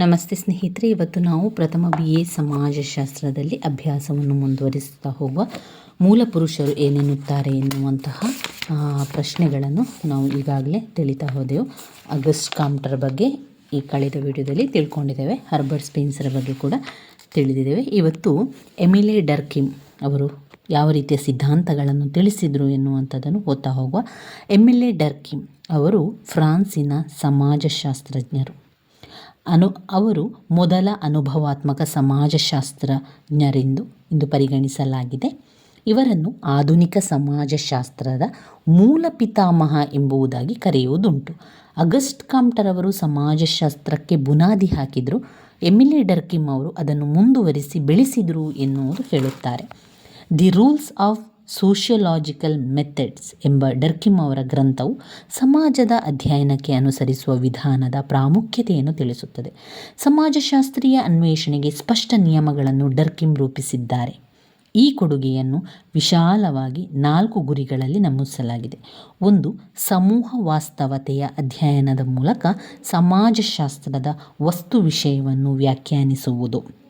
ನಮಸ್ತೆ ಸ್ನೇಹಿತರೆ, ಇವತ್ತು ನಾವು ಪ್ರಥಮ ಬಿ ಎ ಸಮಾಜಶಾಸ್ತ್ರದಲ್ಲಿ ಅಭ್ಯಾಸವನ್ನು ಮುಂದುವರಿಸುತ್ತಾ ಹೋಗುವ ಮೂಲ ಪುರುಷರು ಏನೆನ್ನುತ್ತಾರೆ ಎನ್ನುವಂತಹ ಪ್ರಶ್ನೆಗಳನ್ನು ನಾವು ಈಗಾಗಲೇ ತಿಳಿತಾ ಹೋದೆವು. ಅಗಸ್ಟ್ ಕಾಮ್ಟರ್ ಬಗ್ಗೆ ಈ ಕಳೆದ ವಿಡಿಯೋದಲ್ಲಿ ತಿಳ್ಕೊಂಡಿದ್ದೇವೆ. ಹರ್ಬರ್ಟ್ ಸ್ಪೆನ್ಸರ್ ಬಗ್ಗೆ ಕೂಡ ತಿಳಿದಿದ್ದೇವೆ. ಇವತ್ತು ಎಮಿಲೆ ಡರ್ಕಿಮ್ ಅವರು ಯಾವ ರೀತಿಯ ಸಿದ್ಧಾಂತಗಳನ್ನು ತಿಳಿಸಿದರು ಎನ್ನುವಂಥದ್ದನ್ನು ಓದ್ತಾ ಹೋಗುವ ಎಮಿಲೆ ಡರ್ಕಿಮ್ ಅವರು ಫ್ರಾನ್ಸಿನ ಸಮಾಜಶಾಸ್ತ್ರಜ್ಞರು. ಅನು, ಅವರು ಮೊದಲ ಅನುಭವಾತ್ಮಕ ಸಮಾಜಶಾಸ್ತ್ರಜ್ಞರೆಂದು ಇಂದು ಪರಿಗಣಿಸಲಾಗಿದೆ. ಇವರನ್ನು ಆಧುನಿಕ ಸಮಾಜಶಾಸ್ತ್ರದ ಮೂಲ ಪಿತಾಮಹ ಎಂಬುದಾಗಿ ಕರೆಯುವುದುಂಟು. ಅಗಸ್ಟ್ ಕಾಮ್ಟರ್ ಅವರು ಸಮಾಜಶಾಸ್ತ್ರಕ್ಕೆ ಬುನಾದಿ ಹಾಕಿದರು. ಎಮಿಲಿ ಡರ್ಕಿಮ್ ಅವರು ಅದನ್ನು ಮುಂದುವರಿಸಿ ಬೆಳೆಸಿದರು ಎನ್ನುವುದು ಹೇಳುತ್ತಾರೆ. The rules of sociological methods ಎಂಬ ಡರ್ಕಿಮ್ ಅವರ ಗ್ರಂಥವು ಸಮಾಜದ ಅಧ್ಯಯನಕ್ಕೆ ಅನುಸರಿಸುವ ವಿಧಾನದ ಪ್ರಾಮುಖ್ಯತೆಯನ್ನು ತಿಳಿಸುತ್ತದೆ. ಸಮಾಜಶಾಸ್ತ್ರೀಯ ಅನ್ವೇಷಣೆಗೆ ಸ್ಪಷ್ಟ ನಿಯಮಗಳನ್ನು ಡರ್ಕಿಮ್ ರೂಪಿಸಿದ್ದಾರೆ. ಈ ಕೊಡುಗೆಯನ್ನು ವಿಶಾಲವಾಗಿ ನಾಲ್ಕು ಗುರಿಗಳಲ್ಲಿ ನಮೂದಿಸಲಾಗಿದೆ. ಒಂದು, ಸಮೂಹ ವಾಸ್ತವತೆಯ ಅಧ್ಯಯನದ ಮೂಲಕ ಸಮಾಜಶಾಸ್ತ್ರದ ವಸ್ತು ವಿಷಯವನ್ನು ವ್ಯಾಖ್ಯಾನಿಸುವುದು.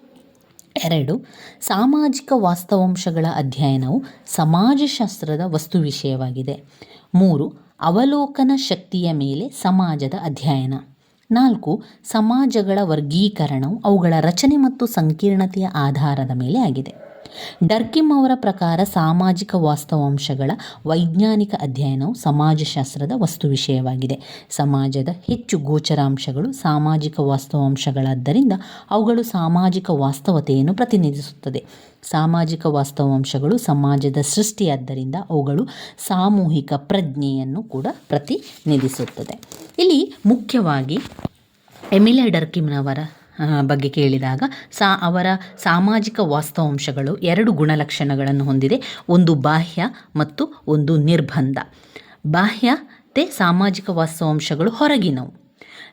ಎರಡು, ಸಾಮಾಜಿಕ ವಾಸ್ತವಾಂಶಗಳ ಅಧ್ಯಯನವು ಸಮಾಜಶಾಸ್ತ್ರದ ವಸ್ತು ವಿಷಯವಾಗಿದೆ. ಮೂರು, ಅವಲೋಕನ ಶಕ್ತಿಯ ಮೇಲೆ ಸಮಾಜದ ಅಧ್ಯಯನ. ನಾಲ್ಕು, ಸಮಾಜಗಳ ವರ್ಗೀಕರಣವು ಅವುಗಳ ರಚನೆ ಮತ್ತು ಸಂಕೀರ್ಣತೆಯ ಆಧಾರದ ಮೇಲೆ ಆಗಿದೆ. ಡರ್ಕಿಮ್ ಅವರ ಪ್ರಕಾರ ಸಾಮಾಜಿಕ ವಾಸ್ತವಾಂಶಗಳ ವೈಜ್ಞಾನಿಕ ಅಧ್ಯಯನವು ಸಮಾಜಶಾಸ್ತ್ರದ ವಸ್ತು ವಿಷಯವಾಗಿದೆ. ಸಮಾಜದ ಹೆಚ್ಚು ಗೋಚರಾಂಶಗಳು ಸಾಮಾಜಿಕ ವಾಸ್ತವಾಂಶಗಳಾದ್ದರಿಂದ ಅವುಗಳು ಸಾಮಾಜಿಕ ವಾಸ್ತವತೆಯನ್ನು ಪ್ರತಿನಿಧಿಸುತ್ತದೆ. ಸಾಮಾಜಿಕ ವಾಸ್ತವಾಂಶಗಳು ಸಮಾಜದ ಸೃಷ್ಟಿಯಾದ್ದರಿಂದ ಅವುಗಳು ಸಾಮೂಹಿಕ ಪ್ರಜ್ಞೆಯನ್ನು ಕೂಡ ಪ್ರತಿನಿಧಿಸುತ್ತದೆ. ಇಲ್ಲಿ ಮುಖ್ಯವಾಗಿ ಎಮಿಲೆ ಡರ್ಕಿಮ್ನವರ ಬಗ್ಗೆ ಕೇಳಿದಾಗ ಸಾ, ಅವರ ಸಾಮಾಜಿಕ ವಾಸ್ತವಾಂಶಗಳು ಎರಡು ಗುಣಲಕ್ಷಣಗಳನ್ನು ಹೊಂದಿದೆ. ಒಂದು ಬಾಹ್ಯ ಮತ್ತು ಒಂದು ನಿರ್ಬಂಧ. ಬಾಹ್ಯತೆ ಸಾಮಾಜಿಕ ವಾಸ್ತವಾಂಶಗಳು ಹೊರಗಿನವು.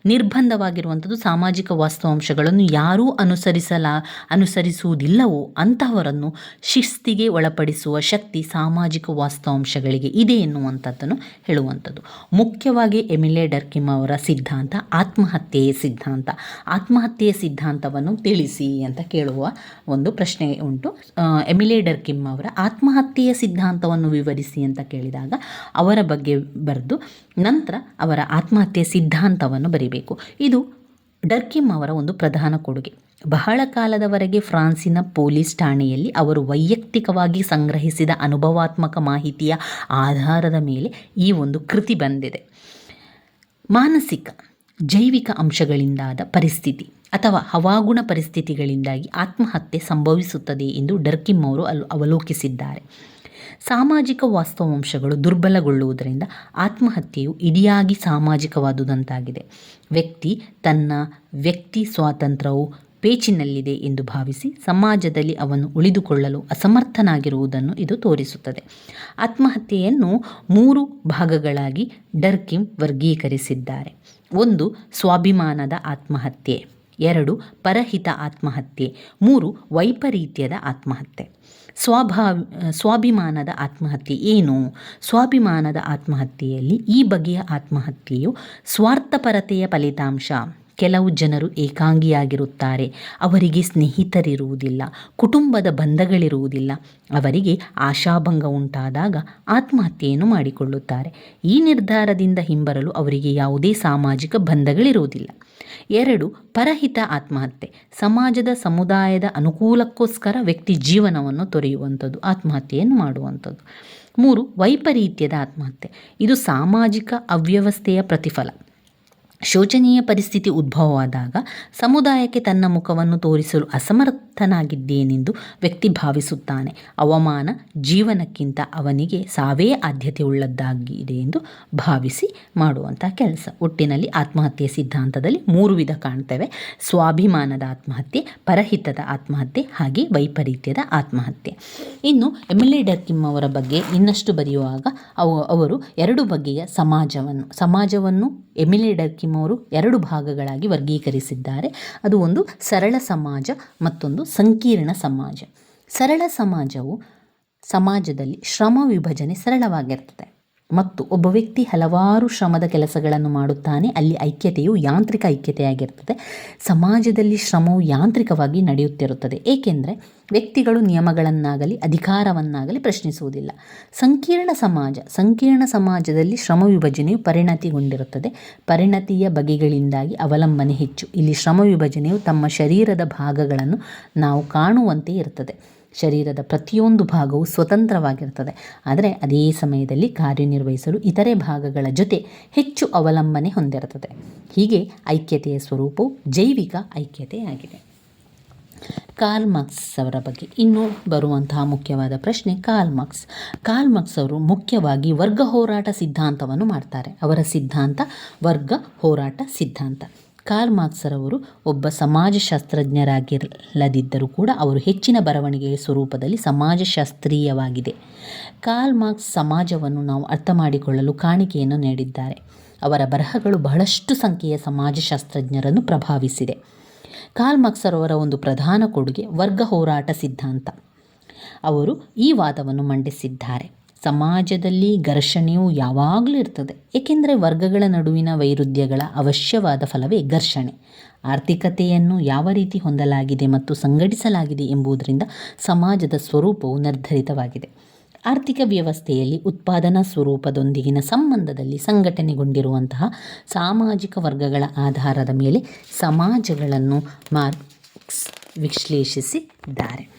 ನಿರ್ಬಂಧವಾಗಿರುವಂಥದ್ದು ಸಾಮಾಜಿಕ ವಾಸ್ತವಾಂಶಗಳನ್ನು ಯಾರೂ ಅನುಸರಿಸಲ, ಅನುಸರಿಸುವುದಿಲ್ಲವೋ ಅಂತಹವರನ್ನು ಶಿಸ್ತಿಗೆ ಒಳಪಡಿಸುವ ಶಕ್ತಿ ಸಾಮಾಜಿಕ ವಾಸ್ತವಾಂಶಗಳಿಗೆ ಇದೆ ಎನ್ನುವಂಥದ್ದನ್ನು ಹೇಳುವಂಥದ್ದು. ಮುಖ್ಯವಾಗಿ ಎಮಿಲೆ ಡರ್ಕಿಮ್ ಅವರ ಸಿದ್ಧಾಂತ, ಆತ್ಮಹತ್ಯೆಯ ಸಿದ್ಧಾಂತ. ಆತ್ಮಹತ್ಯೆಯ ಸಿದ್ಧಾಂತವನ್ನು ತಿಳಿಸಿ ಅಂತ ಕೇಳುವ ಒಂದು ಪ್ರಶ್ನೆ ಉಂಟು. ಎಮಿಲೆ ಡರ್ಕಿಮ್ ಅವರ ಆತ್ಮಹತ್ಯೆಯ ಸಿದ್ಧಾಂತವನ್ನು ವಿವರಿಸಿ ಅಂತ ಕೇಳಿದಾಗ ಅವರ ಬಗ್ಗೆ ಬರೆದು ನಂತರ ಅವರ ಆತ್ಮಹತ್ಯೆ ಸಿದ್ಧಾಂತವನ್ನು ಬರೀಬೇಕು. ಇದು ಡರ್ಕಿಮ್ ಅವರ ಒಂದು ಪ್ರಧಾನ ಕೊಡುಗೆ. ಬಹಳ ಕಾಲದವರೆಗೆ ಫ್ರಾನ್ಸಿನ ಪೊಲೀಸ್ ಠಾಣೆಯಲ್ಲಿ ಅವರು ವೈಯಕ್ತಿಕವಾಗಿ ಸಂಗ್ರಹಿಸಿದ ಅನುಭವಾತ್ಮಕ ಮಾಹಿತಿಯ ಆಧಾರದ ಮೇಲೆ ಈ ಒಂದು ಕೃತಿ ಬಂದಿದೆ. ಮಾನಸಿಕ, ಜೈವಿಕ ಅಂಶಗಳಿಂದಾದ ಪರಿಸ್ಥಿತಿ ಅಥವಾ ಹವಾಗುಣ ಪರಿಸ್ಥಿತಿಗಳಿಂದಾಗಿ ಆತ್ಮಹತ್ಯೆ ಸಂಭವಿಸುತ್ತದೆ ಎಂದು ಡರ್ಕಿಮ್ ಅವರು ಅವಲೋಕಿಸಿದ್ದಾರೆ. ಸಾಮಾಜಿಕ ವಾಸ್ತವಾಂಶಗಳು ದುರ್ಬಲಗೊಳ್ಳುವುದರಿಂದ ಆತ್ಮಹತ್ಯೆಯು ಇಡಿಯಾಗಿ ಸಾಮಾಜಿಕವಾದುದಂತಾಗಿದೆ. ವ್ಯಕ್ತಿ ತನ್ನ ವ್ಯಕ್ತಿ ಸ್ವಾತಂತ್ರ್ಯವು ಪೇಚಿನಲ್ಲಿದೆ ಎಂದು ಭಾವಿಸಿ ಸಮಾಜದಲ್ಲಿ ಅವನು ಉಳಿದುಕೊಳ್ಳಲು ಅಸಮರ್ಥನಾಗಿರುವುದನ್ನು ಇದು ತೋರಿಸುತ್ತದೆ. ಆತ್ಮಹತ್ಯೆಯನ್ನು ಮೂರು ಭಾಗಗಳಾಗಿ ಡರ್ಕಿಮ್ ವರ್ಗೀಕರಿಸಿದ್ದಾರೆ. ಒಂದು, ಸ್ವಾಭಿಮಾನದ ಆತ್ಮಹತ್ಯೆ. ಎರಡು, ಪರಹಿತ ಆತ್ಮಹತ್ಯೆ. ಮೂರು, ವೈಪರೀತ್ಯದ ಆತ್ಮಹತ್ಯೆ. ಸ್ವಭಾವ, ಸ್ವಾಭಿಮಾನದ ಆತ್ಮಹತ್ಯೆ ಏನು? ಸ್ವಾಭಿಮಾನದ ಆತ್ಮಹತ್ಯೆಯಲ್ಲಿ ಈ ಬಗೆಯ ಆತ್ಮಹತ್ಯೆಯು ಸ್ವಾರ್ಥಪರತೆಯ ಫಲಿತಾಂಶ. ಕೆಲವು ಜನರು ಏಕಾಂಗಿಯಾಗಿರುತ್ತಾರೆ. ಅವರಿಗೆ ಸ್ನೇಹಿತರಿರುವುದಿಲ್ಲ, ಕುಟುಂಬದ ಬಂಧಗಳಿರುವುದಿಲ್ಲ. ಅವರಿಗೆ ಆಶಾಭಂಗ ಉಂಟಾದಾಗ ಆತ್ಮಹತ್ಯೆಯನ್ನು ಮಾಡಿಕೊಳ್ಳುತ್ತಾರೆ. ಈ ನಿರ್ಧಾರದಿಂದ ಹಿಂಬರಲು ಅವರಿಗೆ ಯಾವುದೇ ಸಾಮಾಜಿಕ ಬಂಧಗಳಿರುವುದಿಲ್ಲ. ಎರಡು, ಪರಹಿತ ಆತ್ಮಹತ್ಯೆ. ಸಮಾಜದ ಸಮುದಾಯದ ಅನುಕೂಲಕ್ಕೋಸ್ಕರ ವ್ಯಕ್ತಿ ಜೀವನವನ್ನು ತೊರೆಯುವಂಥದ್ದು, ಆತ್ಮಹತ್ಯೆಯನ್ನು ಮಾಡುವಂಥದ್ದು. ಮೂರು, ವೈಪರೀತ್ಯದ ಆತ್ಮಹತ್ಯೆ. ಇದು ಸಾಮಾಜಿಕ ಅವ್ಯವಸ್ಥೆಯ ಪ್ರತಿಫಲ. ಶೋಚನೀಯ ಪರಿಸ್ಥಿತಿ ಉದ್ಭವವಾದಾಗ ಸಮುದಾಯಕ್ಕೆ ತನ್ನ ಮುಖವನ್ನು ತೋರಿಸಲು ಅಸಮರ್ಥನಾಗಿದ್ದೇನೆಂದು ವ್ಯಕ್ತಿ ಭಾವಿಸುತ್ತಾನೆ. ಅವಮಾನ ಜೀವನಕ್ಕಿಂತ ಅವನಿಗೆ ಸಾವೇ ಆದ್ಯತೆ ಉಳ್ಳದ್ದಾಗಿದೆ ಎಂದು ಭಾವಿಸಿ ಮಾಡುವಂಥ ಕೆಲಸ. ಒಟ್ಟಿನಲ್ಲಿ ಆತ್ಮಹತ್ಯೆ ಸಿದ್ಧಾಂತದಲ್ಲಿ ಮೂರು ವಿಧ ಕಾಣ್ತೇವೆ. ಸ್ವಾಭಿಮಾನದ ಆತ್ಮಹತ್ಯೆ, ಪರಹಿತದ ಆತ್ಮಹತ್ಯೆ ಹಾಗೆ ವೈಪರೀತ್ಯದ ಆತ್ಮಹತ್ಯೆ. ಇನ್ನು ಎಮಿಲೆ ಡರ್ಕಿಮ್ ಅವರ ಬಗ್ಗೆ ಇನ್ನಷ್ಟು ಬರೆಯುವಾಗ ಅವು, ಅವರು ಎರಡು ಬಗೆಯ ಸಮಾಜವನ್ನು ಸಮಾಜವನ್ನು ಎಮಿಲೆ ಡರ್ಕಿಮ್ ಅವರು ಎರಡು ಭಾಗಗಳಾಗಿ ವರ್ಗೀಕರಿಸಿದ್ದಾರೆ. ಅದು ಒಂದು ಸರಳ ಸಮಾಜ, ಮತ್ತೊಂದು ಸಂಕೀರ್ಣ ಸಮಾಜ. ಸರಳ ಸಮಾಜವು ಸಮಾಜದಲ್ಲಿ ಶ್ರಮ ವಿಭಜನೆ ಸರಳವಾಗಿರ್ತದೆ. ಮತ್ತು ಒಬ್ಬ ವ್ಯಕ್ತಿ ಹಲವಾರು ಶ್ರಮದ ಕೆಲಸಗಳನ್ನು ಮಾಡುತ್ತಾನೆ. ಅಲ್ಲಿ ಐಕ್ಯತೆಯು ಯಾಂತ್ರಿಕ ಐಕ್ಯತೆಯಾಗಿರ್ತದೆ. ಸಮಾಜದಲ್ಲಿ ಶ್ರಮವು ಯಾಂತ್ರಿಕವಾಗಿ ನಡೆಯುತ್ತಿರುತ್ತದೆ. ಏಕೆಂದರೆ ವ್ಯಕ್ತಿಗಳು ನಿಯಮಗಳನ್ನಾಗಲಿ, ಅಧಿಕಾರವನ್ನಾಗಲಿ ಪ್ರಶ್ನಿಸುವುದಿಲ್ಲ. ಸಂಕೀರ್ಣ ಸಮಾಜ, ಸಂಕೀರ್ಣ ಸಮಾಜದಲ್ಲಿ ಶ್ರಮ ವಿಭಜನೆಯು ಪರಿಣತಿಗೊಂಡಿರುತ್ತದೆ. ಪರಿಣತಿಯ ಬಗೆಗಳಿಂದಾಗಿ ಅವಲಂಬನೆ ಹೆಚ್ಚು. ಇಲ್ಲಿ ಶ್ರಮ ವಿಭಜನೆಯು ತಮ್ಮ ಶರೀರದ ಭಾಗಗಳನ್ನು ನಾವು ಕಾಣುವಂತೆ ಇರುತ್ತದೆ ಶರೀರದ ಪ್ರತಿಯೊಂದು ಭಾಗವು ಸ್ವತಂತ್ರವಾಗಿರ್ತದೆ ಆದರೆ ಅದೇ ಸಮಯದಲ್ಲಿ ಕಾರ್ಯನಿರ್ವಹಿಸಲು ಇತರೆ ಭಾಗಗಳ ಜೊತೆ ಹೆಚ್ಚು ಅವಲಂಬನೆ ಹೊಂದಿರುತ್ತದೆ. ಹೀಗೆ ಐಕ್ಯತೆಯ ಸ್ವರೂಪವು ಜೈವಿಕ ಐಕ್ಯತೆಯಾಗಿದೆ ಕಾರ್ಲ್ ಮಾರ್ಕ್ಸ್ ಅವರ ಬಗ್ಗೆ ಇನ್ನೂ ಬರುವಂತಹ ಮುಖ್ಯವಾದ ಪ್ರಶ್ನೆ ಕಾರ್ಲ್ ಮಾರ್ಕ್ಸ್ ಕಾರ್ಲ್ ಮಾರ್ಕ್ಸ್ ಅವರು ಮುಖ್ಯವಾಗಿ ವರ್ಗ ಹೋರಾಟ ಸಿದ್ಧಾಂತವನ್ನು ಮಾಡ್ತಾರೆ. ಅವರ ಸಿದ್ಧಾಂತ ವರ್ಗ ಹೋರಾಟ ಸಿದ್ಧಾಂತ. ಕಾರ್ಲ್ ಮಾರ್ಕ್ಸರವರು ಒಬ್ಬ ಸಮಾಜಶಾಸ್ತ್ರಜ್ಞರಾಗಿರಲದಿದ್ದರೂ ಕೂಡ ಅವರು ಹೆಚ್ಚಿನ ಬರವಣಿಗೆಯ ಸ್ವರೂಪದಲ್ಲಿ ಸಮಾಜಶಾಸ್ತ್ರೀಯವಾಗಿದೆ. ಕಾರ್ಲ್ ಮಾರ್ಕ್ಸ್ ಸಮಾಜವನ್ನು ನಾವು ಅರ್ಥ ಮಾಡಿಕೊಳ್ಳಲು ಕಾಣಿಕೆಯನ್ನು ನೀಡಿದ್ದಾರೆ. ಅವರ ಬರಹಗಳು ಬಹಳಷ್ಟು ಸಂಖ್ಯೆಯ ಸಮಾಜಶಾಸ್ತ್ರಜ್ಞರನ್ನು ಪ್ರಭಾವಿಸಿದೆ. ಕಾರ್ಲ್ ಮಾರ್ಕ್ಸರವರ ಒಂದು ಪ್ರಧಾನ ಕೊಡುಗೆ ವರ್ಗ ಹೋರಾಟ ಸಿದ್ಧಾಂತ. ಅವರು ಈ ವಾದವನ್ನು ಮಂಡಿಸಿದ್ದಾರೆ. ಸಮಾಜದಲ್ಲಿ ಘರ್ಷಣೆಯು ಯಾವಾಗಲೂ ಇರ್ತದೆ. ಏಕೆಂದರೆ ವರ್ಗಗಳ ನಡುವಿನ ವೈರುಧ್ಯಗಳ ಅವಶ್ಯವಾದ ಫಲವೇ ಘರ್ಷಣೆ. ಆರ್ಥಿಕತೆಯನ್ನು ಯಾವ ರೀತಿ ಹೊಂದಲಾಗಿದೆ ಮತ್ತು ಸಂಘಟಿಸಲಾಗಿದೆ ಎಂಬುದರಿಂದ ಸಮಾಜದ ಸ್ವರೂಪವು ನಿರ್ಧರಿತವಾಗಿದೆ. ಆರ್ಥಿಕ ವ್ಯವಸ್ಥೆಯಲ್ಲಿ ಉತ್ಪಾದನಾ ಸ್ವರೂಪದೊಂದಿಗಿನ ಸಂಬಂಧದಲ್ಲಿ ಸಂಘಟನೆಗೊಂಡಿರುವಂತಹ ಸಾಮಾಜಿಕ ವರ್ಗಗಳ ಆಧಾರದ ಮೇಲೆ ಸಮಾಜಗಳನ್ನು ಮಾರ್ಕ್ಸ್ ವಿಶ್ಲೇಷಿಸಿದ್ದಾರೆ.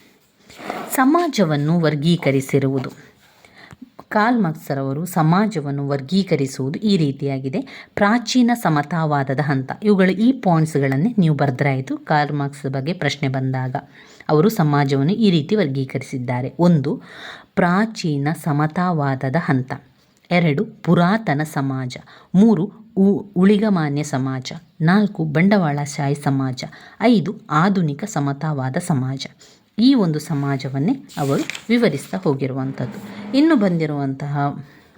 ಸಮಾಜವನ್ನು ವರ್ಗೀಕರಿಸಿರುವುದು. ಕಾರ್ಲ್ ಮಾರ್ಕ್ಸರವರು ಸಮಾಜವನ್ನು ವರ್ಗೀಕರಿಸುವುದು ಈ ರೀತಿಯಾಗಿದೆ. ಪ್ರಾಚೀನ ಸಮತಾವಾದದ ಹಂತ. ಇವುಗಳು ಈ ಪಾಯಿಂಟ್ಸ್ಗಳನ್ನೇ ನೀವು ಬರೆದ್ರಾಯಿತು. ಕಾರ್ಲ್ ಮಾರ್ಕ್ಸ್ ಬಗ್ಗೆ ಪ್ರಶ್ನೆ ಬಂದಾಗ ಅವರು ಸಮಾಜವನ್ನು ಈ ರೀತಿ ವರ್ಗೀಕರಿಸಿದ್ದಾರೆ. ಒಂದು, ಪ್ರಾಚೀನ ಸಮತಾವಾದದ ಹಂತ. ಎರಡು, ಪುರಾತನ ಸಮಾಜ. ಮೂರು, ಉ, ಉಳಿಗಮಾನ್ಯ ಸಮಾಜ. ನಾಲ್ಕು, ಬಂಡವಾಳಶಾಹಿ ಸಮಾಜ. ಐದು, ಆಧುನಿಕ ಸಮತಾವಾದ ಸಮಾಜ. ಈ ಒಂದು ಸಮಾಜವನ್ನೇ ಅವರು ವಿವರಿಸ್ತಾ ಹೋಗಿರುವಂಥದ್ದು. ಇನ್ನು ಬಂದಿರುವಂತಹ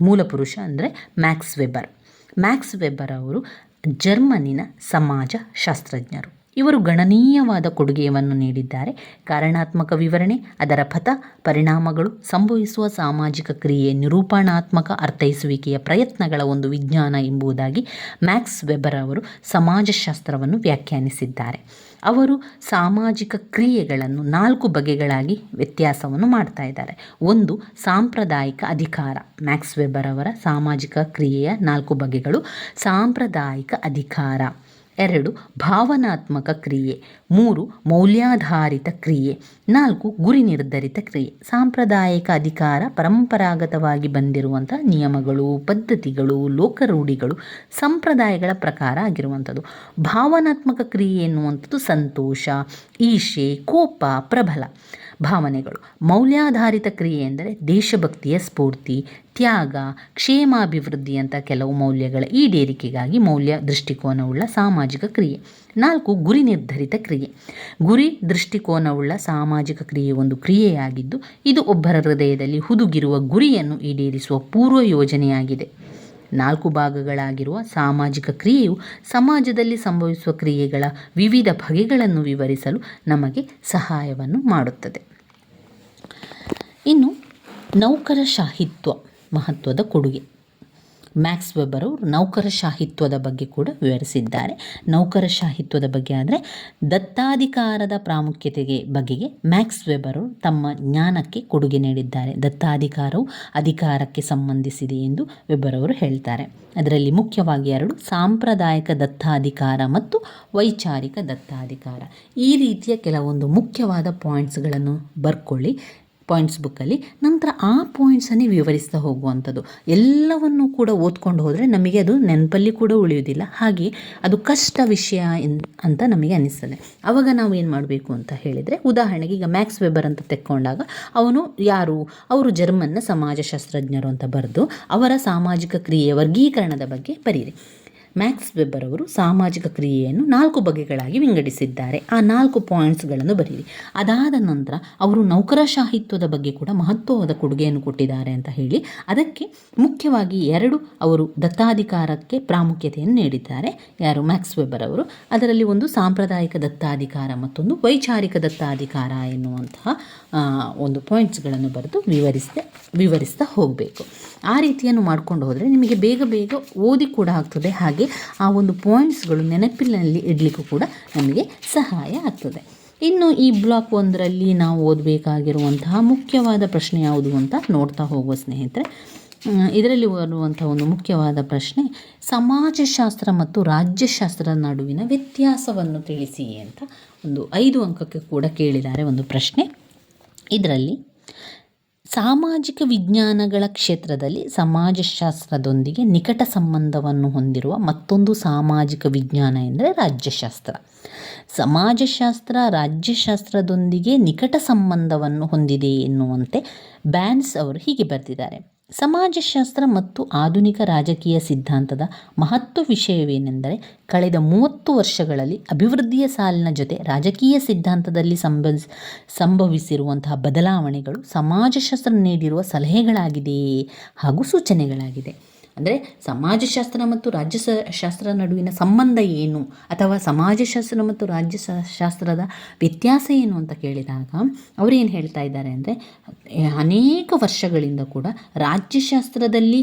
ಮೂಲಪುರುಷ ಅಂದರೆ ಮ್ಯಾಕ್ಸ್ ವೆಬರ್. ಮ್ಯಾಕ್ಸ್ ವೆಬರ್ ಅವರು ಜರ್ಮನಿನ ಸಮಾಜ ಶಾಸ್ತ್ರಜ್ಞರು. ಇವರು ಗಣನೀಯವಾದ ಕೊಡುಗೆಯನ್ನು ನೀಡಿದ್ದಾರೆ. ಕಾರಣಾತ್ಮಕ ವಿವರಣೆ, ಅದರ ಪಥ, ಪರಿಣಾಮಗಳು, ಸಂಭವಿಸುವ ಸಾಮಾಜಿಕ ಕ್ರಿಯೆ, ನಿರೂಪಣಾತ್ಮಕ ಅರ್ಥೈಸುವಿಕೆಯ ಪ್ರಯತ್ನಗಳ ಒಂದು ವಿಜ್ಞಾನ ಎಂಬುದಾಗಿ ಮ್ಯಾಕ್ಸ್ ವೆಬರ್ ಅವರು ಸಮಾಜಶಾಸ್ತ್ರವನ್ನು ವ್ಯಾಖ್ಯಾನಿಸಿದ್ದಾರೆ. ಅವರು ಸಾಮಾಜಿಕ ಕ್ರಿಯೆಗಳನ್ನು ನಾಲ್ಕು ಬಗೆಗಳಾಗಿ ವ್ಯತ್ಯಾಸವನ್ನು ಮಾಡ್ತಾ ಇದ್ದಾರೆ. ಒಂದು, ಸಾಂಪ್ರದಾಯಿಕ ಅಧಿಕಾರ. ಮ್ಯಾಕ್ಸ್ ವೆಬರ್ ಅವರ ಸಾಮಾಜಿಕ ಕ್ರಿಯೆಯ ನಾಲ್ಕು ಬಗೆಗಳು. ಸಾಂಪ್ರದಾಯಿಕ ಅಧಿಕಾರ. ಎರಡು, ಭಾವನಾತ್ಮಕ ಕ್ರಿಯೆ. ಮೂರು, ಮೌಲ್ಯಾಧಾರಿತ ಕ್ರಿಯೆ. ನಾಲ್ಕು, ಗುರಿ ನಿರ್ಧರಿತ ಕ್ರಿಯೆ. ಸಾಂಪ್ರದಾಯಿಕ ಅಧಿಕಾರ ಪರಂಪರಾಗತವಾಗಿ ಬಂದಿರುವಂಥ ನಿಯಮಗಳು, ಪದ್ಧತಿಗಳು, ಲೋಕರೂಢಿಗಳು, ಸಂಪ್ರದಾಯಗಳ ಪ್ರಕಾರ ಆಗಿರುವಂಥದ್ದು. ಭಾವನಾತ್ಮಕ ಕ್ರಿಯೆ ಎನ್ನುವಂಥದ್ದು ಸಂತೋಷ, ಈಶೆ, ಕೋಪ, ಪ್ರಬಲ. ಭಾವನೆಗಳು. ಮೌಲ್ಯಾಧಾರಿತ ಕ್ರಿಯೆ ಎಂದರೆ ದೇಶಭಕ್ತಿಯ ಸ್ಫೂರ್ತಿ, ತ್ಯಾಗ ಕ್ಷೇಮಾಭಿವೃದ್ಧಿಯಂಥ ಕೆಲವು ಮೌಲ್ಯಗಳ ಈಡೇರಿಕೆಗಾಗಿ ಮೌಲ್ಯ ದೃಷ್ಟಿಕೋನವುಳ್ಳ ಸಾಮಾಜಿಕ ಕ್ರಿಯೆ. ನಾಲ್ಕು, ಗುರಿ ನಿರ್ಧರಿತ ಕ್ರಿಯೆ. ಗುರಿ ದೃಷ್ಟಿಕೋನವುಳ್ಳ ಸಾಮಾಜಿಕ ಕ್ರಿಯೆ ಒಂದು ಕ್ರಿಯೆಯಾಗಿದ್ದು, ಇದು ಒಬ್ಬರ ಹೃದಯದಲ್ಲಿ ಹುದುಗಿರುವ ಗುರಿಯನ್ನು ಈಡೇರಿಸುವ ಪೂರ್ವ ಯೋಜನೆಯಾಗಿದೆ. ನಾಲ್ಕು ಭಾಗಗಳಾಗಿರುವ ಸಾಮಾಜಿಕ ಕ್ರಿಯೆಯು ಸಮಾಜದಲ್ಲಿ ಸಂಭವಿಸುವ ಕ್ರಿಯೆಗಳ ವಿವಿಧ ಬಗೆಗಳನ್ನು ವಿವರಿಸಲು ನಮಗೆ ಸಹಾಯವನ್ನು ಮಾಡುತ್ತದೆ. ಇನ್ನು ನೌಕರಶಾಹಿತ್ವ ಮಹತ್ವದ ಕೊಡುಗೆ. ಮ್ಯಾಕ್ಸ್ ವೆಬರ್ ಅವರು ನೌಕರಶಾಹಿತ್ವದ ಬಗ್ಗೆ ಕೂಡ ವಿವರಿಸಿದ್ದಾರೆ. ನೌಕರಶಾಹಿತ್ವದ ಬಗ್ಗೆ ಆದರೆ ದತ್ತಾಧಿಕಾರದ ಪ್ರಾಮುಖ್ಯತೆಗೆ ಬಗೆಗೆ ಮ್ಯಾಕ್ಸ್ ವೆಬರ್ ತಮ್ಮ ಜ್ಞಾನಕ್ಕೆ ಕೊಡುಗೆ ನೀಡಿದ್ದಾರೆ. ದತ್ತಾಧಿಕಾರವು ಅಧಿಕಾರಕ್ಕೆ ಸಂಬಂಧಿಸಿದೆ ಎಂದು ವೆಬರ್ ಅವರು ಹೇಳ್ತಾರೆ. ಅದರಲ್ಲಿ ಮುಖ್ಯವಾಗಿ ಎರಡು, ಸಾಂಪ್ರದಾಯಿಕ ದತ್ತಾಧಿಕಾರ ಮತ್ತು ವೈಚಾರಿಕ ದತ್ತಾಧಿಕಾರ. ಈ ರೀತಿಯ ಕೆಲವೊಂದು ಮುಖ್ಯವಾದ ಪಾಯಿಂಟ್ಸ್ಗಳನ್ನು ಬರ್ಕೊಳ್ಳಿ. ಪಾಯಿಂಟ್ಸ್ ಬುಕ್ಕಲ್ಲಿ ನಂತರ ಆ ಪಾಯಿಂಟ್ಸನ್ನೇ ವಿವರಿಸ್ತಾ ಹೋಗುವಂಥದ್ದು. ಎಲ್ಲವನ್ನು ಕೂಡ ಓದ್ಕೊಂಡು ಹೋದರೆ ನಮಗೆ ಅದು ನೆನಪಲ್ಲಿ ಕೂಡ ಉಳಿಯೋದಿಲ್ಲ ಹಾಗೆ ಅದು ಕಷ್ಟ ವಿಷಯ ಅಂತ ನಮಗೆ ಅನಿಸ್ತದೆ. ಆವಾಗ ನಾವು ಏನು ಮಾಡಬೇಕು ಅಂತ ಹೇಳಿದರೆ, ಉದಾಹರಣೆಗೆ ಈಗ ಮ್ಯಾಕ್ಸ್ ವೆಬರ್ ಅಂತ ತೆಕ್ಕೊಂಡಾಗ ಅವನು ಯಾರು? ಅವರು ಜರ್ಮನ್ನ ಸಮಾಜಶಾಸ್ತ್ರಜ್ಞರು ಅಂತ ಬರೆದು ಅವರ ಸಾಮಾಜಿಕ ಕ್ರಿಯೆ ವರ್ಗೀಕರಣದ ಬಗ್ಗೆ ಬರೀರಿ. ಮ್ಯಾಕ್ಸ್ ವೆಬ್ಬರ್ ಅವರು ಸಾಮಾಜಿಕ ಕ್ರಿಯೆಯನ್ನು ನಾಲ್ಕು ಬಗೆಗಳಾಗಿ ವಿಂಗಡಿಸಿದ್ದಾರೆ. ಆ ನಾಲ್ಕು ಪಾಯಿಂಟ್ಸ್ಗಳನ್ನು ಬರೀರಿ. ಅದಾದ ನಂತರ ಅವರು ನೌಕರಶಾಹಿತ್ವದ ಬಗ್ಗೆ ಕೂಡ ಮಹತ್ವವಾದ ಕೊಡುಗೆಯನ್ನು ಕೊಟ್ಟಿದ್ದಾರೆ ಅಂತ ಹೇಳಿ, ಅದಕ್ಕೆ ಮುಖ್ಯವಾಗಿ ಎರಡು ಅವರು ದತ್ತಾಧಿಕಾರಕ್ಕೆ ಪ್ರಾಮುಖ್ಯತೆಯನ್ನು ನೀಡಿದ್ದಾರೆ. ಯಾರು? ಮ್ಯಾಕ್ಸ್ ವೆಬ್ಬರ್ ಅವರು. ಅದರಲ್ಲಿ ಒಂದು ಸಾಂಪ್ರದಾಯಿಕ ದತ್ತಾಧಿಕಾರ, ಮತ್ತೊಂದು ವೈಚಾರಿಕ ದತ್ತಾಧಿಕಾರ ಎನ್ನುವಂತಹ ಒಂದು ಪಾಯಿಂಟ್ಸ್ಗಳನ್ನು ಬರೆದು ವಿವರಿಸ್ದೆ ವಿವರಿಸ್ತಾ ಹೋಗಬೇಕು. ಆ ರೀತಿಯನ್ನು ಮಾಡ್ಕೊಂಡು ಹೋದರೆ ನಿಮಗೆ ಬೇಗ ಬೇಗ ಓದಿ ಕೂಡ ಆಗ್ತದೆ. ಹಾಗೆ ಆ ಒಂದು ಪಾಯಿಂಟ್ಸ್ಗಳು ನೆನಪಿನಲ್ಲಿ ಇಡಲಿಕ್ಕೂ ಕೂಡ ನಮಗೆ ಸಹಾಯ ಆಗ್ತದೆ. ಇನ್ನು ಈ ಬ್ಲಾಕ್ ಒಂದರಲ್ಲಿ ನಾವು ಓದಬೇಕಾಗಿರುವಂತಹ ಮುಖ್ಯವಾದ ಪ್ರಶ್ನೆ ಯಾವುದು ಅಂತ ನೋಡ್ತಾ ಹೋಗುವ ಸ್ನೇಹಿತರೆ ಇದರಲ್ಲಿ ಬರುವಂಥ ಒಂದು ಮುಖ್ಯವಾದ ಪ್ರಶ್ನೆ, ಸಮಾಜಶಾಸ್ತ್ರ ಮತ್ತು ರಾಜ್ಯಶಾಸ್ತ್ರದ ನಡುವಿನ ವ್ಯತ್ಯಾಸವನ್ನು ತಿಳಿಸಿ ಅಂತ ಒಂದು ಐದು ಅಂಕಕ್ಕೆ ಕೂಡ ಕೇಳಿದ್ದಾರೆ ಒಂದು ಪ್ರಶ್ನೆ. ಇದರಲ್ಲಿ ಸಾಮಾಜಿಕ ವಿಜ್ಞಾನಗಳ ಕ್ಷೇತ್ರದಲ್ಲಿ ಸಮಾಜಶಾಸ್ತ್ರದೊಂದಿಗೆ ನಿಕಟ ಸಂಬಂಧವನ್ನು ಹೊಂದಿರುವ ಮತ್ತೊಂದು ಸಾಮಾಜಿಕ ವಿಜ್ಞಾನ ಎಂದರೆ ರಾಜ್ಯಶಾಸ್ತ್ರ. ಸಮಾಜಶಾಸ್ತ್ರ ರಾಜ್ಯಶಾಸ್ತ್ರದೊಂದಿಗೆ ನಿಕಟ ಸಂಬಂಧವನ್ನು ಹೊಂದಿದೆ ಎನ್ನುವಂತೆ ಬ್ಯಾನ್ಸ್ ಅವರು ಹೀಗೆ ಬರೆದಿದ್ದಾರೆ. ಸಮಾಜಶಾಸ್ತ್ರ ಮತ್ತು ಆಧುನಿಕ ರಾಜಕೀಯ ಸಿದ್ಧಾಂತದ ಮಹತ್ವ ವಿಷಯವೇನೆಂದರೆ, ಕಳೆದ ಮೂವತ್ತು ವರ್ಷಗಳಲ್ಲಿ ಅಭಿವೃದ್ಧಿಯ ಸಾಲಿನ ಜೊತೆ ರಾಜಕೀಯ ಸಿದ್ಧಾಂತದಲ್ಲಿ ಸಂಭ ಸಂಭವಿಸಿರುವಂತಹ ಬದಲಾವಣೆಗಳು ಸಮಾಜಶಾಸ್ತ್ರ ನೀಡಿರುವ ಸಲಹೆಗಳಾಗಿದೆ ಹಾಗೂ ಸೂಚನೆಗಳಾಗಿದೆ. ಅಂದರೆ ಸಮಾಜಶಾಸ್ತ್ರ ಮತ್ತು ರಾಜ್ಯ ಶಾಸ್ತ್ರ ನಡುವಿನ ಸಂಬಂಧ ಏನು ಅಥವಾ ಸಮಾಜಶಾಸ್ತ್ರ ಮತ್ತು ರಾಜ್ಯ ಶಾಸ್ತ್ರದ ವ್ಯತ್ಯಾಸ ಏನು ಅಂತ ಕೇಳಿದಾಗ ಅವರು ಏನು ಹೇಳ್ತಾ ಇದ್ದಾರೆ ಅಂದರೆ ಅನೇಕ ವರ್ಷಗಳಿಂದ ಕೂಡ ರಾಜ್ಯಶಾಸ್ತ್ರದಲ್ಲಿ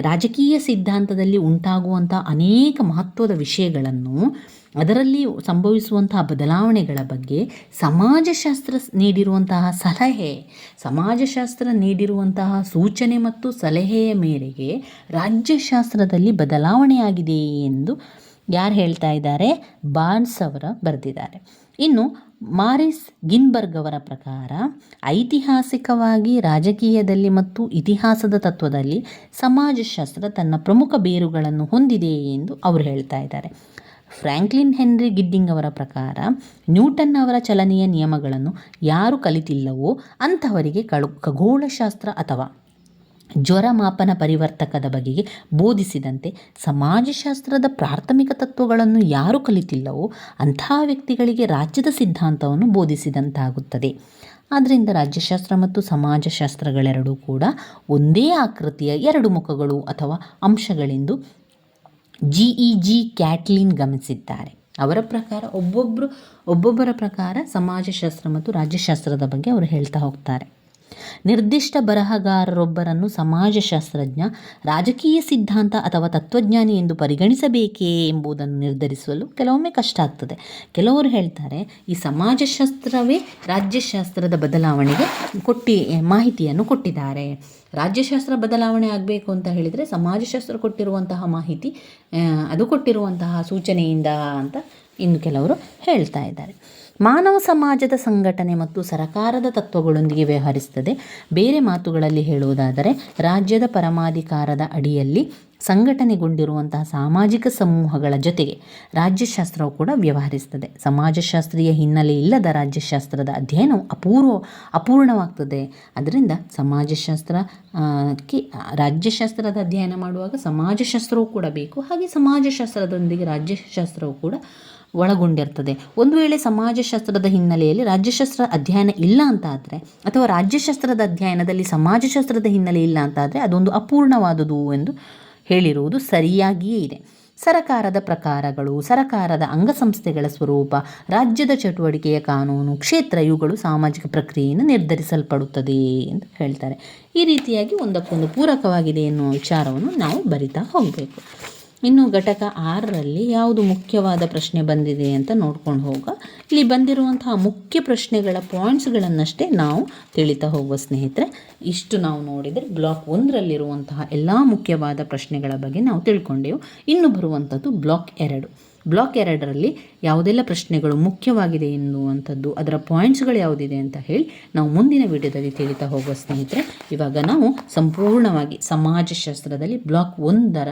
ರಾಜಕೀಯ ಸಿದ್ಧಾಂತದಲ್ಲಿ ಉಂಟಾಗುವಂಥ ಅನೇಕ ಮಹತ್ವದ ವಿಷಯಗಳನ್ನು ಅದರಲ್ಲಿ ಸಂಭವಿಸುವಂತಹ ಬದಲಾವಣೆಗಳ ಬಗ್ಗೆ ಸಮಾಜಶಾಸ್ತ್ರ ನೀಡಿರುವಂತಹ ಸಲಹೆ, ಸಮಾಜಶಾಸ್ತ್ರ ನೀಡಿರುವಂತಹ ಸೂಚನೆ ಮತ್ತು ಸಲಹೆಯ ಮೇರೆಗೆ ರಾಜ್ಯಶಾಸ್ತ್ರದಲ್ಲಿ ಬದಲಾವಣೆಯಾಗಿದೆ ಎಂದು ಯಾರು ಹೇಳ್ತಾ ಇದ್ದಾರೆ? ಬಾನ್ಸ್ ಅವರ ಬರೆದಿದ್ದಾರೆ. ಇನ್ನು ಮಾರಿಸ್ ಗಿನ್ಬರ್ಗ್ ಅವರ ಪ್ರಕಾರ ಐತಿಹಾಸಿಕವಾಗಿ ರಾಜಕೀಯದಲ್ಲಿ ಮತ್ತು ಇತಿಹಾಸದ ತತ್ವದಲ್ಲಿ ಸಮಾಜಶಾಸ್ತ್ರ ತನ್ನ ಪ್ರಮುಖ ಬೇರುಗಳನ್ನು ಹೊಂದಿದೆ ಎಂದು ಅವರು ಹೇಳ್ತಾ ಇದ್ದಾರೆ. ಫ್ರ್ಯಾಂಕ್ಲಿನ್ ಹೆನ್ರಿ ಗಿಡ್ಡಿಂಗ್ ಅವರ ಪ್ರಕಾರ, ನ್ಯೂಟನ್ ಅವರ ಚಲನೆಯ ನಿಯಮಗಳನ್ನು ಯಾರು ಕಲಿತಿಲ್ಲವೋ ಅಂಥವರಿಗೆ ಕಳು, ಖಗೋಳಶಾಸ್ತ್ರ ಅಥವಾ ಜ್ವರ ಮಾಪನ ಪರಿವರ್ತಕದ ಬಗೆಗೆ ಬೋಧಿಸಿದಂತೆ ಸಮಾಜಶಾಸ್ತ್ರದ ಪ್ರಾಥಮಿಕ ತತ್ವಗಳನ್ನು ಯಾರು ಕಲಿತಿಲ್ಲವೋ ಅಂಥ ವ್ಯಕ್ತಿಗಳಿಗೆ ರಾಜ್ಯದ ಸಿದ್ಧಾಂತವನ್ನು ಬೋಧಿಸಿದಂತಾಗುತ್ತದೆ. ಆದ್ದರಿಂದ ರಾಜ್ಯಶಾಸ್ತ್ರ ಮತ್ತು ಸಮಾಜಶಾಸ್ತ್ರಗಳೆರಡೂ ಕೂಡ ಒಂದೇ ಆಕೃತಿಯ ಎರಡು ಮುಖಗಳು ಅಥವಾ ಅಂಶಗಳೆಂದು ಜಿ ಇ ಜಿ ಕ್ಯಾಟ್ಲಿನ್ ಗಮನಿಸಿದ್ದಾರೆ. ಅವರ ಪ್ರಕಾರ ಒಬ್ಬೊಬ್ಬರು ಒಬ್ಬೊಬ್ಬರ ಪ್ರಕಾರ ಸಮಾಜಶಾಸ್ತ್ರ ಮತ್ತು ರಾಜ್ಯಶಾಸ್ತ್ರದ ಬಗ್ಗೆ ಅವರು ಹೇಳ್ತಾ ಹೋಗ್ತಾರೆ. ನಿರ್ದಿಷ್ಟ ಬರಹಗಾರರೊಬ್ಬರನ್ನು ಸಮಾಜಶಾಸ್ತ್ರಜ್ಞ, ರಾಜಕೀಯ ಸಿದ್ಧಾಂತ ಅಥವಾ ತತ್ವಜ್ಞಾನಿ ಎಂದು ಪರಿಗಣಿಸಬೇಕೇ ಎಂಬುದನ್ನು ನಿರ್ಧರಿಸಲು ಕೆಲವೊಮ್ಮೆ ಕಷ್ಟ ಆಗ್ತದೆ. ಕೆಲವರು ಹೇಳ್ತಾರೆ, ಈ ಸಮಾಜಶಾಸ್ತ್ರವೇ ರಾಜ್ಯಶಾಸ್ತ್ರದ ಬದಲಾವಣೆಗೆ ಕೊಟ್ಟಿ, ಮಾಹಿತಿಯನ್ನು ಕೊಟ್ಟಿದ್ದಾರೆ. ರಾಜ್ಯಶಾಸ್ತ್ರ ಬದಲಾವಣೆ ಆಗಬೇಕು ಅಂತ ಹೇಳಿದರೆ ಸಮಾಜಶಾಸ್ತ್ರ ಕೊಟ್ಟಿರುವಂತಹ ಮಾಹಿತಿ ಅದು ಕೊಟ್ಟಿರುವಂತಹ ಸೂಚನೆಯಿಂದ ಅಂತ ಇನ್ನು ಕೆಲವರು ಹೇಳ್ತಾ ಇದ್ದಾರೆ. ಮಾನವ ಸಮಾಜದ ಸಂಘಟನೆ ಮತ್ತು ಸರಕಾರದ ತತ್ವಗಳೊಂದಿಗೆ ವ್ಯವಹರಿಸುತ್ತದೆ. ಬೇರೆ ಮಾತುಗಳಲ್ಲಿ ಹೇಳುವುದಾದರೆ, ರಾಜ್ಯದ ಪರಮಾಧಿಕಾರದ ಅಡಿಯಲ್ಲಿ ಸಂಘಟನೆಗೊಂಡಿರುವಂತಹ ಸಾಮಾಜಿಕ ಸಮೂಹಗಳ ಜೊತೆಗೆ ರಾಜ್ಯಶಾಸ್ತ್ರವು ಕೂಡ ವ್ಯವಹರಿಸುತ್ತದೆ. ಸಮಾಜಶಾಸ್ತ್ರೀಯ ಹಿನ್ನೆಲೆ ಇಲ್ಲದ ರಾಜ್ಯಶಾಸ್ತ್ರದ ಅಧ್ಯಯನವು ಅಪೂರ್ವ, ಅಪೂರ್ಣವಾಗ್ತದೆ. ಅದರಿಂದ ಸಮಾಜಶಾಸ್ತ್ರ ಕ್ಕೆ ರಾಜ್ಯಶಾಸ್ತ್ರದ ಅಧ್ಯಯನ ಮಾಡುವಾಗ ಸಮಾಜಶಾಸ್ತ್ರವೂ ಕೂಡ ಬೇಕು. ಹಾಗೆ ಸಮಾಜಶಾಸ್ತ್ರದೊಂದಿಗೆ ರಾಜ್ಯಶಾಸ್ತ್ರವು ಕೂಡ ಒಳಗೊಂಡಿರ್ತದೆ. ಒಂದು ವೇಳೆ ಸಮಾಜಶಾಸ್ತ್ರದ ಹಿನ್ನೆಲೆಯಲ್ಲಿ ರಾಜ್ಯಶಾಸ್ತ್ರ ಅಧ್ಯಯನ ಇಲ್ಲ ಅಂತ ಆದರೆ, ಅಥವಾ ರಾಜ್ಯಶಾಸ್ತ್ರದ ಅಧ್ಯಯನದಲ್ಲಿ ಸಮಾಜಶಾಸ್ತ್ರದ ಹಿನ್ನೆಲೆ ಇಲ್ಲ ಅಂತ ಆದರೆ ಅದೊಂದು ಅಪೂರ್ಣವಾದುದು ಎಂದು ಹೇಳಿರುವುದು ಸರಿಯಾಗಿಯೇ ಇದೆ. ಸರಕಾರದ ಪ್ರಕಾರಗಳು, ಸರಕಾರದ ಅಂಗಸಂಸ್ಥೆಗಳ ಸ್ವರೂಪ, ರಾಜ್ಯದ ಚಟುವಟಿಕೆಯ ಕಾನೂನು, ಕ್ಷೇತ್ರ ಇವುಗಳು ಸಾಮಾಜಿಕ ಪ್ರಕ್ರಿಯೆಯನ್ನು ನಿರ್ಧರಿಸಲ್ಪಡುತ್ತದೆ ಎಂದು ಹೇಳ್ತಾರೆ. ಈ ರೀತಿಯಾಗಿ ಒಂದಕ್ಕೊಂದು ಪೂರಕವಾಗಿದೆ ಎನ್ನುವ ವಿಚಾರವನ್ನು ನಾವು ಬರಿತಾ ಹೋಗಬೇಕು. ಇನ್ನು ಘಟಕ ಆರರಲ್ಲಿ ಯಾವುದು ಮುಖ್ಯವಾದ ಪ್ರಶ್ನೆ ಬಂದಿದೆ ಅಂತ ನೋಡ್ಕೊಂಡು ಹೋಗ. ಇಲ್ಲಿ ಬಂದಿರುವಂತಹ ಮುಖ್ಯ ಪ್ರಶ್ನೆಗಳ ಪಾಯಿಂಟ್ಸ್ಗಳನ್ನಷ್ಟೇ ನಾವು ತಿಳಿತಾ ಹೋಗುವ ಸ್ನೇಹಿತರೆ, ಇಷ್ಟು ನಾವು ನೋಡಿದರೆ ಬ್ಲಾಕ್ ಒಂದರಲ್ಲಿರುವಂತಹ ಎಲ್ಲ ಮುಖ್ಯವಾದ ಪ್ರಶ್ನೆಗಳ ಬಗ್ಗೆ ನಾವು ತಿಳ್ಕೊಂಡೆವು. ಇನ್ನು ಬರುವಂಥದ್ದು ಬ್ಲಾಕ್ ಎರಡು. ಬ್ಲಾಕ್ ಎರಡರಲ್ಲಿ ಯಾವುದೆಲ್ಲ ಪ್ರಶ್ನೆಗಳು ಮುಖ್ಯವಾಗಿದೆ ಎನ್ನುವಂಥದ್ದು, ಅದರ ಪಾಯಿಂಟ್ಸ್ಗಳು ಯಾವುದಿದೆ ಅಂತ ಹೇಳಿ ನಾವು ಮುಂದಿನ ವಿಡಿಯೋದಲ್ಲಿ ತಿಳಿತಾ ಹೋಗುವ ಸ್ನೇಹಿತರೆ, ಇವಾಗ ನಾವು ಸಂಪೂರ್ಣವಾಗಿ ಸಮಾಜಶಾಸ್ತ್ರದಲ್ಲಿ ಬ್ಲಾಕ್ ಒಂದರ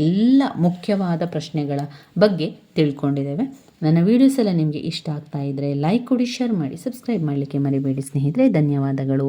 ಎಲ್ಲ ಮುಖ್ಯವಾದ ಪ್ರಶ್ನೆಗಳ ಬಗ್ಗೆ ತಿಳ್ಕೊಂಡಿದ್ದೇವೆ. ನನ್ನ ವೀಡಿಯೋಸ್ ಎಲ್ಲ ನಿಮಗೆ ಇಷ್ಟ ಆಗ್ತಾ ಇದ್ದರೆ ಲೈಕ್ ಕೊಡಿ ಶೇರ್ ಮಾಡಿ ಸಬ್ಸ್ಕ್ರೈಬ್ ಮಾಡಲಿಕ್ಕೆ ಮರಿಬೇಡಿ ಸ್ನೇಹಿತರೆ. ಧನ್ಯವಾದಗಳು.